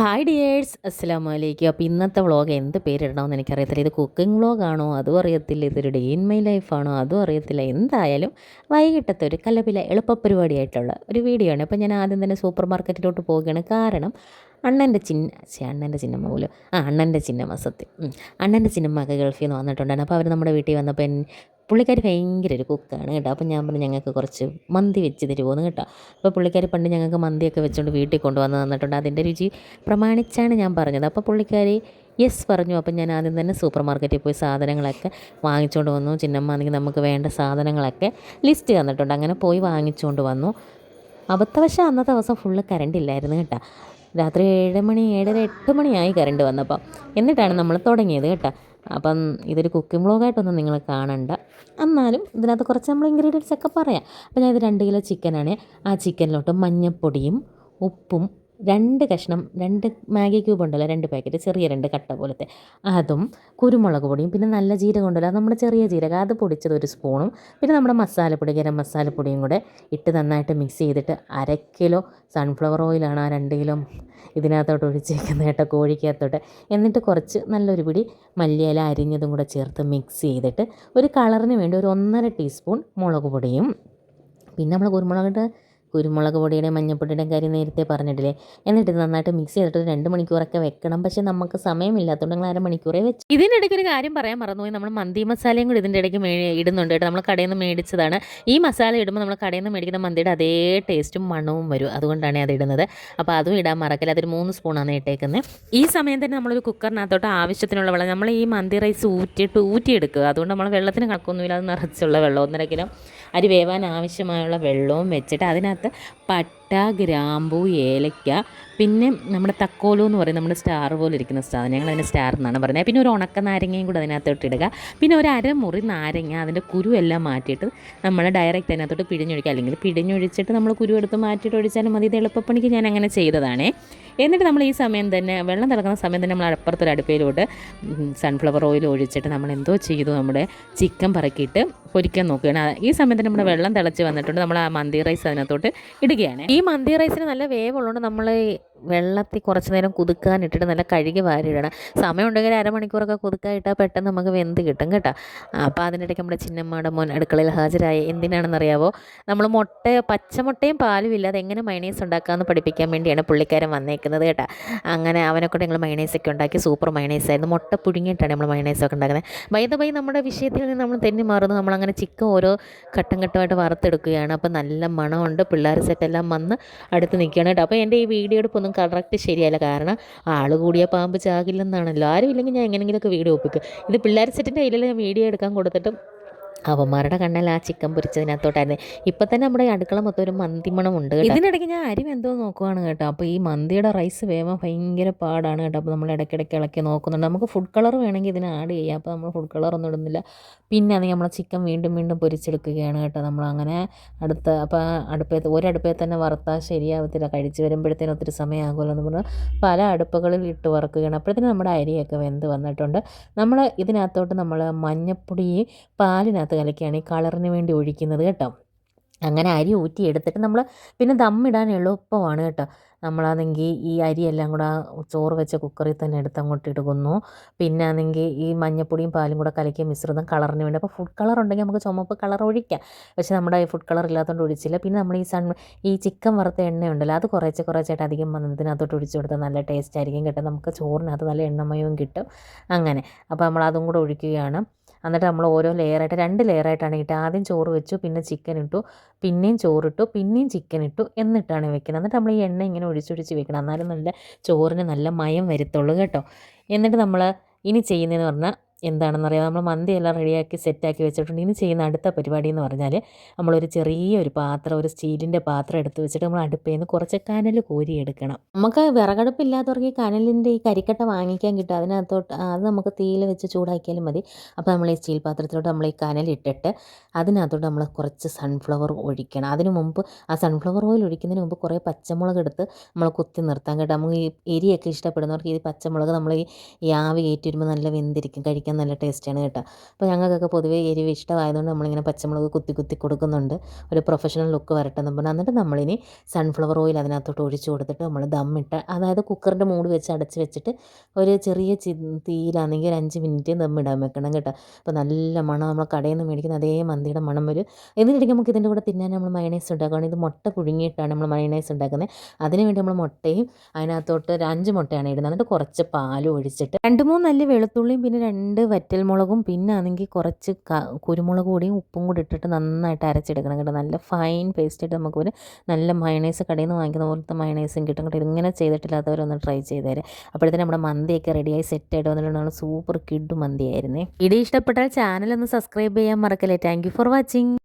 Hi dears അസ്സാം വലൈക്കും അപ്പോൾ ഇന്നത്തെ വ്ളോഗ് എന്ത് പേരിടണമെന്ന് എനിക്കറിയത്തില്ല. ഇത് കുക്കിംഗ് വ്ളോഗാണോ? അതും അറിയത്തില്ല. ഇതൊരു ഡേ ഇൻ മൈ ലൈഫാണോ? അതും അറിയത്തില്ല. എന്തായാലും വൈകിട്ടത്തെ ഒരു കലപില എളുപ്പപരിപാടിയായിട്ടുള്ള ഒരു വീഡിയോ ആണ്. അപ്പോൾ ഞാൻ ആദ്യം തന്നെ സൂപ്പർ മാർക്കറ്റിലോട്ട് പോവുകയാണ്. കാരണം അണ്ണന്റെ ചിന്ന അണ്ണന്റെ ചിന്നമ്മ പോലും. ആ അണ്ണന്റെ ചിന്നമ്മ സത്യം. അണ്ണന്റെ ചിന്നമ്മ ഗൾഫിൽ നിന്ന് വന്നിട്ടുണ്ടായിരുന്നു. അപ്പോൾ അവർ നമ്മുടെ വീട്ടിൽ വന്നപ്പോൾ പുള്ളിക്കാരി ഭയങ്കര ഒരു കുക്കാണ് കേട്ടോ. അപ്പോൾ ഞാൻ പറഞ്ഞു ഞങ്ങൾക്ക് കുറച്ച് മന്തി വെച്ച് തരുമോയെന്ന് കേട്ടോ. അപ്പോൾ പുള്ളിക്കാരി പണ്ട് ഞങ്ങൾക്ക് മന്തിയൊക്കെ വെച്ചുകൊണ്ട് വീട്ടിൽ കൊണ്ടുവന്ന് തന്നിട്ടുണ്ട്. അതിന്റെ രുചി പ്രമാണിച്ചാണ് ഞാൻ പറഞ്ഞത്. അപ്പോൾ പുള്ളിക്കാരി യെസ് പറഞ്ഞു. അപ്പം ഞാൻ ആദ്യം തന്നെ സൂപ്പർ മാർക്കറ്റിൽ പോയി സാധനങ്ങളൊക്കെ വാങ്ങിച്ചുകൊണ്ട് വന്നു. ചിന്നമ്മാണെങ്കിൽ നമുക്ക് വേണ്ട സാധനങ്ങളൊക്കെ ലിസ്റ്റ് തന്നിട്ടുണ്ട്. അങ്ങനെ പോയി വാങ്ങിച്ചുകൊണ്ട് വന്നു. അബദ്ധവശാൽ അന്നത്തെ ദിവസം ഫുള്ള് കറണ്ട് ഇല്ലായിരുന്നു കേട്ടോ. രാത്രി ഏഴ് മണി ഏഴര എട്ട് മണിയായി കറണ്ട് വന്നപ്പോൾ എന്നിട്ടാണ് നമ്മൾ തുടങ്ങിയത് കേട്ടോ. അപ്പം ഇതൊരു കുക്കിംഗ് ബ്ലോഗായിട്ടൊന്നും നിങ്ങൾ കാണണ്ട. എന്നാലും ഇതിനകത്ത് കുറച്ച് നമ്മൾ ഇൻഗ്രീഡിയൻസ് ഒക്കെ പറയാം. അപ്പോൾ ഞാൻ ഇത് രണ്ട് കിലോ ചിക്കനാണ് ആ ചിക്കനിലോട്ട് മഞ്ഞൾപ്പൊടിയും ഉപ്പും രണ്ട് കഷ്ണം രണ്ട് മാഗി ക്യൂബ് ഉണ്ടല്ലോ രണ്ട് പാക്കറ്റ് ചെറിയ രണ്ട് കട്ട പോലത്തെ. അതും കുരുമുളക് പൊടിയും പിന്നെ നല്ല ജീരകം ഉണ്ടല്ലോ അത് നമ്മുടെ ചെറിയ ജീരകം അത് പൊടിച്ചത് ഒരു സ്പൂണും പിന്നെ നമ്മുടെ മസാലപ്പൊടി ഗരം മസാലപ്പൊടിയും കൂടെ ഇട്ട് നന്നായിട്ട് മിക്സ് ചെയ്തിട്ട് അര കിലോ സൺഫ്ലവർ ഓയിലാണ് ആ രണ്ട് കിലോ ഇതിനകത്തോട്ട് ഒഴിച്ചേക്കുന്നത് കേട്ടോ കോഴിക്കകത്തോട്ട്. എന്നിട്ട് കുറച്ച് നല്ലൊരു പിടി മല്ലിയില അരിഞ്ഞതും കൂടെ ചേർത്ത് മിക്സ് ചെയ്തിട്ട് ഒരു കളറിന് വേണ്ടി ഒരു ഒന്നര ടീസ്പൂൺ മുളക് പൊടിയും. പിന്നെ നമ്മൾ കുരുമുളകിന്റെ കുരുമുളക് പൊടിയുടെയും മഞ്ഞൾപ്പൊടിയുടെയും കാര്യം നേരത്തെ പറഞ്ഞിട്ടില്ലേ? എന്നിട്ട് നന്നായിട്ട് മിക്സ് ചെയ്തിട്ട് രണ്ട് മണിക്കൂറൊക്കെ വെക്കണം. പക്ഷേ നമുക്ക് സമയമില്ലാത്തതുകൊണ്ട് ഞങ്ങൾ അരമണിക്കൂറേ വെച്ചു. ഇതിനിടയ്ക്ക് ഒരു കാര്യം പറയാൻ മറന്നുപോയി. നമ്മൾ മന്തി മസാലയും കൂടി ഇതിന്റെ ഇടയ്ക്ക് ഇടുന്നുണ്ട് കേട്ടോ. നമ്മൾ കടയിൽ നിന്ന് മേടിച്ചതാണ്. ഈ മസാല ഇടുമ്പോൾ നമ്മൾ കടയിൽ നിന്ന് മേടിക്കുന്ന മന്തിയുടെ അതേ ടേസ്റ്റും മണവും വരും. അതുകൊണ്ടാണ് അത് ഇടുന്നത്. അപ്പോൾ അതും ഇടാൻ മറക്കില്ല. അതൊരു മൂന്ന് സ്പൂണാണ് ഇട്ടേക്കുന്നത്. ഈ സമയം തന്നെ നമ്മളൊരു കുക്കറിനകത്തോട്ട് ആവശ്യത്തിനുള്ള വെള്ളം. നമ്മൾ ഈ മന്തി റൈസ് ഊറ്റിയിട്ട് ഊറ്റിയെടുക്കുക. അതുകൊണ്ട് നമ്മൾ വെള്ളത്തിന് കണക്കൊന്നുമില്ല. അത് നിറച്ചുള്ള വെള്ളം. ഒന്നര കിലോ അരി വേവാൻ ആവശ്യമായുള്ള വെള്ളവും വെച്ചിട്ട് അതിനകത്ത് ഭാഗത്ത് പട്ട ഗ്രാമ്പൂ ഏലയ്ക്ക പിന്നെ നമ്മുടെ തക്കോലു എന്ന് പറയും നമ്മുടെ സ്റ്റാർ പോലെ ഇരിക്കുന്ന സാധനം. ഞങ്ങൾ അതിന് സ്റ്റാർ എന്നാണ് പറയുന്നത്. പിന്നെ ഒരു ഉണക്ക നാരങ്ങയും കൂടെ അതിനകത്തോട്ട് ഇടുക. പിന്നെ ഒരു അരമുറി നാരങ്ങ അതിന്റെ കുരു എല്ലാം മാറ്റിയിട്ട് നമ്മൾ ഡയറക്റ്റ് അതിനകത്തോട്ട് പിഴിഞ്ഞൊഴിക്കുക. അല്ലെങ്കിൽ പിഴിഞ്ഞൊഴിച്ചിട്ട് നമ്മൾ കുരു എടുത്ത് മാറ്റിയിട്ട് ഒഴിച്ചാലും മതി. ഇത് എളുപ്പപ്പണിക്ക് ഞാൻ അങ്ങനെ ചെയ്തതാണേ. എന്നിട്ട് നമ്മൾ ഈ സമയം തന്നെ വെള്ളം തിളക്കുന്ന സമയം തന്നെ നമ്മൾ അപ്പുറത്തൊരു അടുപ്പയിലോട്ട് സൺഫ്ലവർ ഓയിൽ ഒഴിച്ചിട്ട് നമ്മൾ എന്തോ ചെയ്തു നമ്മുടെ ചിക്കൻ പറക്കിയിട്ട് പൊരിക്കാൻ നോക്കുകയാണ്. ഈ സമയത്ത് നമ്മുടെ വെള്ളം തിളച്ച് വന്നിട്ടുണ്ട്. നമ്മൾ ആ മന്തി റൈസ് അതിനകത്തോട്ട് ഇടുകയാണ് ഈ മന്തി റൈസിന് നല്ല വേവ് ഉള്ളതുകൊണ്ട് നമ്മൾ വെള്ളത്തിൽ കുറച്ച് നേരം കുതുക്കാനിട്ടിട്ട് നല്ല കഴുകി വാരിയിടണം. സമയം ഉണ്ടെങ്കിൽ അരമണിക്കൂറൊക്കെ കുതുക്കാൻ ഇട്ടാൽ പെട്ടെന്ന് നമുക്ക് വെന്ത് കിട്ടും കേട്ടോ. അപ്പോൾ അതിനിടയ്ക്ക് നമ്മുടെ ചിന്നമ്മയുടെ മോൻ അടുക്കളയിൽ ഹാജരായി. എന്തിനാണെന്നറിയാവോ? നമ്മൾ മുട്ട പച്ചമുട്ടയും പാലും ഇല്ലാതെ എങ്ങനെ മൈണീസ് ഉണ്ടാക്കാമെന്ന് പഠിപ്പിക്കാൻ വേണ്ടിയാണ് പുള്ളിക്കാരൻ വന്നേക്കുന്നത് കേട്ടോ. അങ്ങനെ അവനെ ഞങ്ങൾ മൈണേസൊക്കെ ഉണ്ടാക്കി. സൂപ്പർ മൈണേസായിരുന്നു മുട്ട പുഴുങ്ങിയിട്ടാണ് നമ്മൾ മൈണേസൊക്കെ ഉണ്ടാക്കുന്നത്. ബൈ ദ ബൈ നമ്മുടെ വിഷയത്തിൽ നിന്ന് നമ്മൾ തെന്നി മാറുന്നു. നമ്മളങ്ങനെ ചിക്കൻ ഓരോ ഘട്ടം ഘട്ടമായിട്ട് വറുത്തെടുക്കുകയാണ്. അപ്പോൾ നല്ല മണമുണ്ട്. പിള്ളേർ സെറ്റെല്ലാം വന്ന് അടുത്ത് നിൽക്കുകയാണ് കേട്ടോ. അപ്പോൾ എന്റെ ഈ വീഡിയോ കറക്റ്റ് ശരിയല്ല. കാരണം ആൾ കൂടിയ പാമ്പ് ചാകില്ലെന്നാണല്ലോ. ആരും ഇല്ലെങ്കിൽ ഞാൻ എങ്ങനെയെങ്കിലുമൊക്കെ വീഡിയോ ഒപ്പിക്കും. ഇത് പിള്ളേർ സെറ്റിന്റെ കയ്യിൽ ഞാൻ വീഡിയോ എടുക്കാൻ കൊടുത്തിട്ടും അവന്മാരുടെ കണ്ണൽ ആ ചിക്കൻ പൊരിച്ചതിനകത്തോട്ടായിരുന്നു. ഇപ്പം തന്നെ നമ്മുടെ അടുക്കള മൊത്തം ഒരു മന്തിമണം ഉണ്ട് കേട്ടോ. ഇതിനിടയ്ക്ക് ഞാൻ അരി എന്തോ നോക്കുവാണ് കേട്ടോ. അപ്പോൾ ഈ മന്തിയുടെ റൈസ് വേവാൻ ഭയങ്കര പാടാണ് കേട്ടോ. അപ്പോൾ നമ്മൾ ഇടയ്ക്കിടയ്ക്ക് ഇളക്കി നോക്കുന്നുണ്ട്. നമുക്ക് ഫുഡ് കളർ വേണമെങ്കിൽ ഇതിന് ആഡ് ചെയ്യാം. അപ്പോൾ നമ്മൾ ഫുഡ് കളർ ഒന്നും ഇടുന്നില്ല. പിന്നെ അത് നമ്മൾ ചിക്കൻ വീണ്ടും വീണ്ടും പൊരിച്ചെടുക്കുകയാണ് കേട്ടോ. നമ്മൾ അങ്ങനെ അടുത്ത അപ്പോൾ അടുപ്പേ ഒരടുപ്പേ തന്നെ വറുത്താൽ ശരിയാവത്തില്ല. കഴിച്ച് വരുമ്പോഴത്തേനും ഒത്തിരി സമയമാകുമല്ലോ എന്ന് പറഞ്ഞാൽ പല അടുപ്പുകളിൽ ഇട്ട് വറുക്കുകയാണ്. അപ്പോഴത്തേനും നമ്മുടെ അരിയൊക്കെ വെന്ത് വന്നിട്ടുണ്ട്. നമ്മൾ ഇതിനകത്തോട്ട് നമ്മൾ മഞ്ഞപ്പൊടി പാലിനകത്ത് കലക്കിയാണ് ഈ കളറിന് വേണ്ടി ഒഴിക്കുന്നത് കേട്ടോ. അങ്ങനെ അരി ഊറ്റി എടുത്തിട്ട് നമ്മൾ പിന്നെ ദമ്മിടാൻ എളുപ്പമാണ് കേട്ടോ. നമ്മളാണെങ്കിൽ ഈ അരിയെല്ലാം കൂടെ ചോറ് വെച്ച കുക്കറിൽ തന്നെ എടുത്ത് അങ്ങോട്ട് ഇടുകുന്നു പിന്നെ ആണെങ്കിൽ ഈ മഞ്ഞപ്പൊടിയും പാലും കൂടെ കലക്കിയ മിശ്രിതം കളറിന് വേണ്ടി. അപ്പോൾ ഫുഡ് കളർ ഉണ്ടെങ്കിൽ നമുക്ക് ചുമപ്പ് കളർ ഒഴിക്കാം. പക്ഷേ നമ്മുടെ ഫുഡ് കളർ ഇല്ലാത്തതുകൊണ്ട് ഒഴിച്ചില്ല. പിന്നെ നമ്മൾ ഈ സൺ ഈ ചിക്കൻ വറുത്ത എണ്ണ ഉണ്ടല്ലോ അത് കുറേശ്ശെ കുറേശ്ശായിട്ട് അധികം വന്നതിനകത്തോട്ട് ഒഴിച്ചു കൊടുത്താൽ നല്ല ടേസ്റ്റ് ആയിരിക്കും കേട്ടോ. നമുക്ക് ചോറിനകത്ത് നല്ല എണ്ണമയവും കിട്ടും. അങ്ങനെ. അപ്പോൾ നമ്മൾ അതും കൂടെ ഒഴിക്കുകയാണ്. എന്നിട്ട് നമ്മൾ ഓരോ ലെയറായിട്ട് രണ്ട് ലെയറായിട്ടാണ് ഇട്ട് ആദ്യം ചോറ് വെച്ചു പിന്നെ ചിക്കൻ ഇട്ടു പിന്നെയും ചോറിട്ടു പിന്നെയും ചിക്കൻ ഇട്ടു എന്നിട്ടാണ് വെക്കുന്നത്. എന്നിട്ട് നമ്മൾ ഈ എണ്ണ ഇങ്ങനെ ഒഴിച്ചൊഴിച്ച് വെക്കണം. എന്നാലും നല്ല ചോറിന് നല്ല മയം വരുത്തുള്ളൂ കേട്ടോ. എന്നിട്ട് നമ്മൾ ഇനി ചെയ്യുന്നതെന്ന് പറഞ്ഞാൽ എന്താണെന്നറിയാം നമ്മൾ മന്തി എല്ലാം റെഡിയാക്കി സെറ്റാക്കി വെച്ചിട്ടുണ്ട്. ഇനി ചെയ്യുന്ന അടുത്ത പരിപാടി എന്ന് പറഞ്ഞാൽ നമ്മളൊരു ചെറിയൊരു പാത്രം ഒരു സ്റ്റീലിന്റെ പാത്രം എടുത്ത് വെച്ചിട്ട് നമ്മൾ അടുപ്പിൽ നിന്ന് കുറച്ച് കനൽ കോരിയെടുക്കണം നമുക്ക് വിറകടുപ്പില്ലാത്തവർക്ക് ഈ കനലിന്റെ ഈ കരിക്കട്ട വാങ്ങിക്കാൻ കിട്ടും. അതിനകത്തോട്ട് അത് നമുക്ക് തീയിൽ വെച്ച് ചൂടാക്കിയാലും മതി. അപ്പോൾ നമ്മൾ ഈ സ്റ്റീൽ പാത്രത്തിലോട്ട് നമ്മൾ ഈ കനൽ ഇട്ടിട്ട് അതിനകത്തോട്ട് നമ്മൾ കുറച്ച് സൺഫ്ലവർ ഒഴിക്കണം. അതിന് മുമ്പ് ആ സൺഫ്ലവർ ഓയിൽ ഒഴിക്കുന്നതിന് മുമ്പ് കുറേ പച്ചമുളക് എടുത്ത് നമ്മൾ കുത്തി നിർത്താൻ കേട്ടോ. നമുക്ക് ഈ എരിയൊക്കെ ഇഷ്ടപ്പെടുന്നവർക്ക് ഈ പച്ചമുളക് നമ്മൾ ഈ ആവി കയറ്റി വരുമ്പോൾ നല്ല വെന്തിരിക്കും. കഴിക്കാൻ കഴിക്കാൻ നല്ല ടേസ്റ്റാണ് കേട്ടോ. അപ്പോൾ ഞങ്ങൾക്കൊക്കെ പൊതുവേ എരിവ് ഇഷ്ടമായതുകൊണ്ട് നമ്മളിങ്ങനെ പച്ചമുളക് കുത്തി കുത്തി കൊടുക്കുന്നുണ്ട്. ഒരു പ്രൊഫഷണൽ ലുക്ക് വരട്ടെ എന്ന് പറഞ്ഞാൽ എന്നിട്ട് നമ്മളിനി സൺഫ്ലവർ ഓയിൽ അതിനകത്തോട്ട് ഒഴിച്ച് കൊടുത്തിട്ട് നമ്മൾ ദമ്മിട്ട് അതായത് കുക്കറിന്റെ മൂട് വെച്ച് അടച്ച് വെച്ചിട്ട് ഒരു ചെറിയ ചി തീയിലാണെങ്കിൽ ഒരു അഞ്ച് മിനിറ്റ് ദമ്മിടാൻ വെക്കണം കേട്ടോ. അപ്പോൾ നല്ല മണം നമ്മൾ കടയിൽ നിന്ന് മേടിക്കുന്ന അതേ മന്തിയുടെ മണം വരും. എന്നിട്ടിടയ്ക്ക് നമുക്ക് ഇതിന്റെ കൂടെ തിന്നാൻ നമ്മൾ മയണൈസ് ഉണ്ടാക്കുകയാണ് ഇത് മുട്ട പുഴുങ്ങിയിട്ടാണ് നമ്മൾ മയണൈസ് ഉണ്ടാക്കുന്നത് അതിന് വേണ്ടി നമ്മൾ മുട്ടയും അതിനകത്തോട്ട് ഒരു അഞ്ച് മുട്ടയാണ് ഇടുന്നത്. എന്നിട്ട് കുറച്ച് പാലും ഒഴിച്ചിട്ട് രണ്ട് മൂന്ന് നല്ല വെളുത്തുള്ളിയും പിന്നെ രണ്ട് വറ്റൽമുളകും പിന്നെ ആണെങ്കിൽ കുറച്ച് കുരുമുളക് പൊടിയും ഉപ്പും കൂടി ഇട്ടിട്ട് നന്നായിട്ട് അരച്ചെടുക്കണം കേട്ടോ. നല്ല ഫൈൻ പേസ്റ്റ് ആയിട്ട് നമുക്ക് ഒരു നല്ല മയണൈസ് കടയിൽ നിന്ന് വാങ്ങിക്കുന്ന പോലത്തെ മയണൈസും കിട്ടും കേട്ടോ. ഇതിങ്ങനെ ചെയ്തിട്ടില്ലാത്തവരൊന്ന് ട്രൈ ചെയ്ത് തരാം അപ്പോഴത്തേനും നമ്മുടെ മന്തിയൊക്കെ റെഡിയായി സെറ്റ് ആയിട്ട് വന്നിട്ടുണ്ട്. സൂപ്പർ കിഡ് മന്തിയായിരുന്നേ. ഇടി ഇഷ്ടപ്പെട്ടാൽ ചാനൽ ഒന്ന് സബ്സ്ക്രൈബ് ചെയ്യാൻ മറക്കല്ലേ. Thank for watching